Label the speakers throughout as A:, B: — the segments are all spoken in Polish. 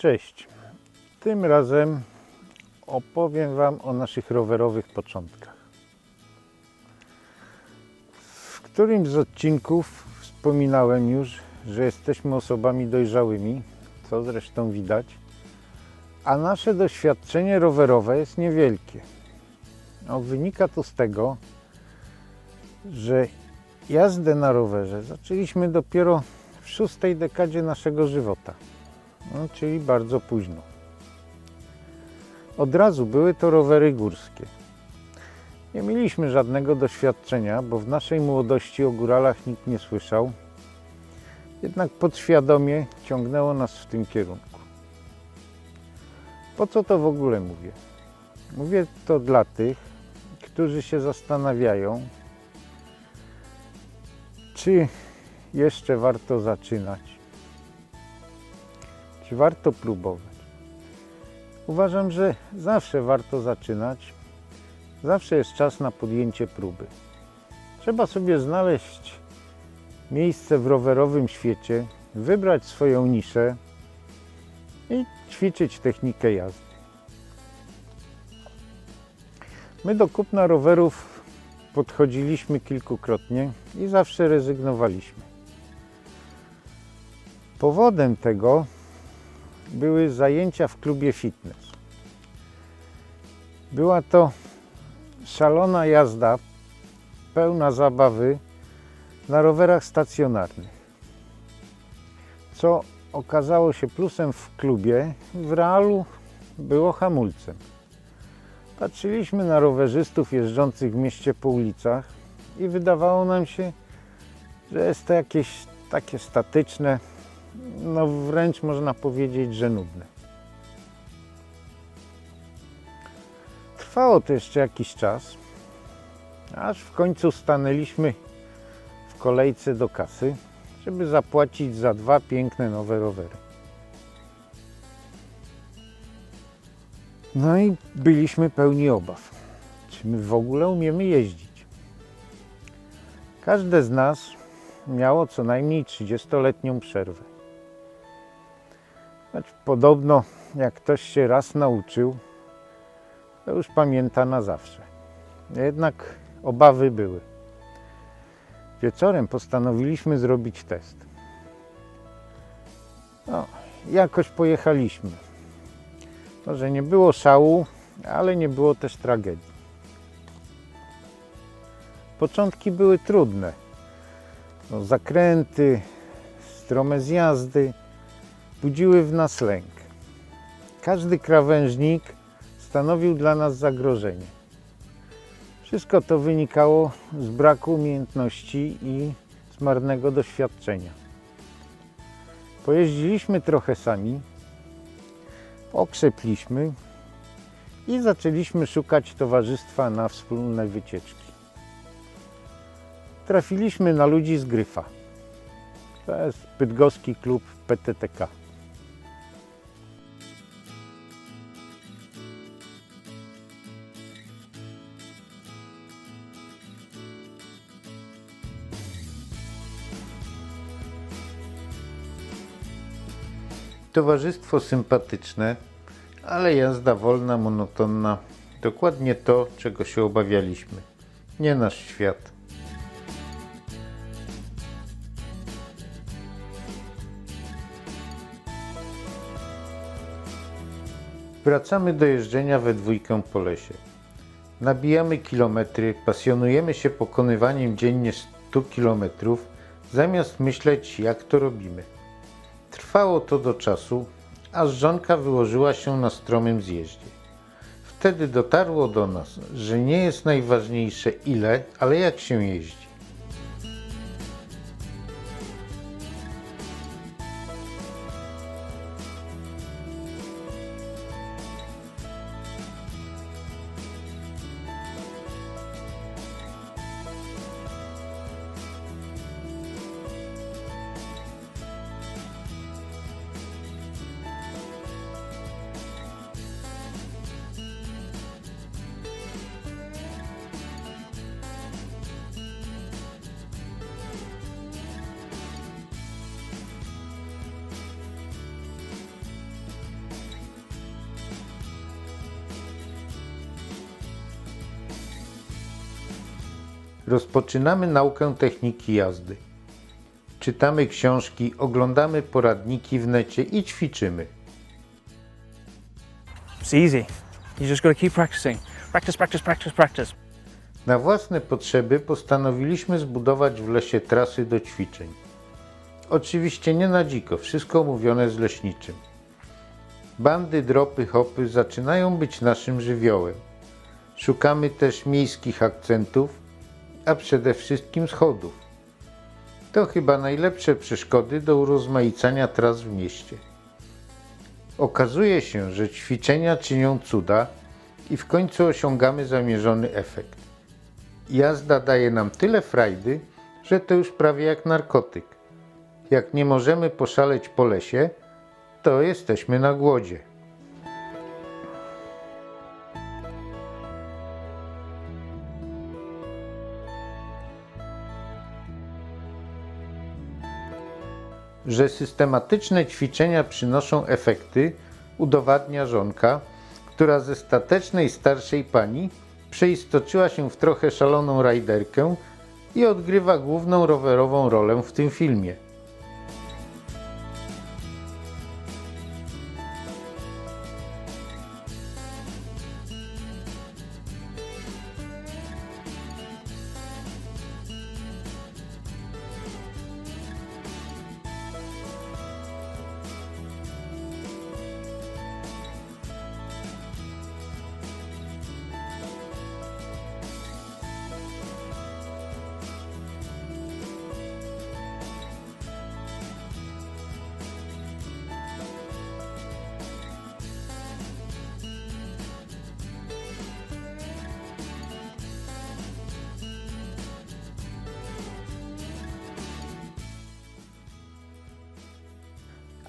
A: Cześć. Tym razem opowiem Wam o naszych rowerowych początkach. W którymś z odcinków wspominałem już, że jesteśmy osobami dojrzałymi, co zresztą widać, a nasze doświadczenie rowerowe jest niewielkie. No, wynika to z tego, że jazdę na rowerze zaczęliśmy dopiero w szóstej dekadzie naszego żywota no, czyli bardzo późno. Od razu były to rowery górskie. Nie mieliśmy żadnego doświadczenia, bo w naszej młodości o góralach nikt nie słyszał. Jednak podświadomie ciągnęło nas w tym kierunku. Po co to w ogóle mówię? Mówię to dla tych, którzy się zastanawiają, czy jeszcze warto zaczynać warto próbować? Uważam, że zawsze warto zaczynać. Zawsze jest czas na podjęcie próby. Trzeba sobie znaleźć miejsce w rowerowym świecie, wybrać swoją niszę i ćwiczyć technikę jazdy. My do kupna rowerów podchodziliśmy kilkukrotnie i zawsze rezygnowaliśmy. Powodem tego były zajęcia w klubie fitness. Była to szalona jazda, pełna zabawy na rowerach stacjonarnych. Co okazało się plusem w klubie, w realu było hamulcem. Patrzyliśmy na rowerzystów jeżdżących w mieście po ulicach i wydawało nam się, że jest to jakieś takie statyczne, no wręcz można powiedzieć, że nudne. Trwało to jeszcze jakiś czas, aż w końcu stanęliśmy w kolejce do kasy, żeby zapłacić za dwa piękne nowe rowery. No i byliśmy pełni obaw, czy my w ogóle umiemy jeździć. Każde z nas miało co najmniej 30-letnią przerwę. Choć podobno, jak ktoś się raz nauczył, to już pamięta na zawsze. Jednak obawy były. Wieczorem postanowiliśmy zrobić test. No, jakoś pojechaliśmy. Może nie było szału, ale nie było też tragedii. Początki były trudne. No, zakręty, strome zjazdy budziły w nas lęk. Każdy krawężnik stanowił dla nas zagrożenie. Wszystko to wynikało z braku umiejętności i z marnego doświadczenia. Pojeździliśmy trochę sami, okrzepliśmy i zaczęliśmy szukać towarzystwa na wspólne wycieczki. Trafiliśmy na ludzi z Gryfa. To jest bydgoski klub PTTK. Towarzystwo sympatyczne, ale jazda wolna, monotonna. Dokładnie to, czego się obawialiśmy. Nie nasz świat. Wracamy do jeżdżenia we dwójkę po lesie. Nabijamy kilometry, pasjonujemy się pokonywaniem dziennie 100 kilometrów, zamiast myśleć, jak to robimy. Trwało to do czasu, aż żonka wyłożyła się na stromym zjeździe. Wtedy dotarło do nas, że nie jest najważniejsze ile, ale jak się jeździ. Rozpoczynamy naukę techniki jazdy. Czytamy książki, oglądamy poradniki w necie i ćwiczymy.
B: It's easy. You just got to keep practicing. Practice, practice, practice, practice.
A: Na własne potrzeby postanowiliśmy zbudować w lesie trasy do ćwiczeń. Oczywiście nie na dziko, wszystko mówione z leśniczym. Bandy, dropy, hopy zaczynają być naszym żywiołem. Szukamy też miejskich akcentów, a przede wszystkim schodów. To chyba najlepsze przeszkody do urozmaicania tras w mieście. Okazuje się, że ćwiczenia czynią cuda i w końcu osiągamy zamierzony efekt. Jazda daje nam tyle frajdy, że to już prawie jak narkotyk. Jak nie możemy poszaleć po lesie, to jesteśmy na głodzie. Że systematyczne ćwiczenia przynoszą efekty, udowadnia żonka, która ze statecznej starszej pani przeistoczyła się w trochę szaloną rajderkę i odgrywa główną rowerową rolę w tym filmie.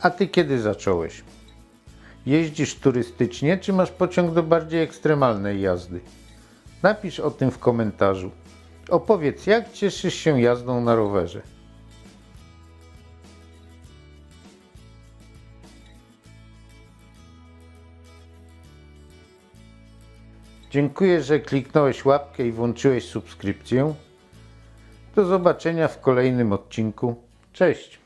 A: A ty kiedy zacząłeś? Jeździsz turystycznie, czy masz pociąg do bardziej ekstremalnej jazdy? Napisz o tym w komentarzu. Opowiedz, jak cieszysz się jazdą na rowerze. Dziękuję, że kliknąłeś łapkę i włączyłeś subskrypcję. Do zobaczenia w kolejnym odcinku. Cześć!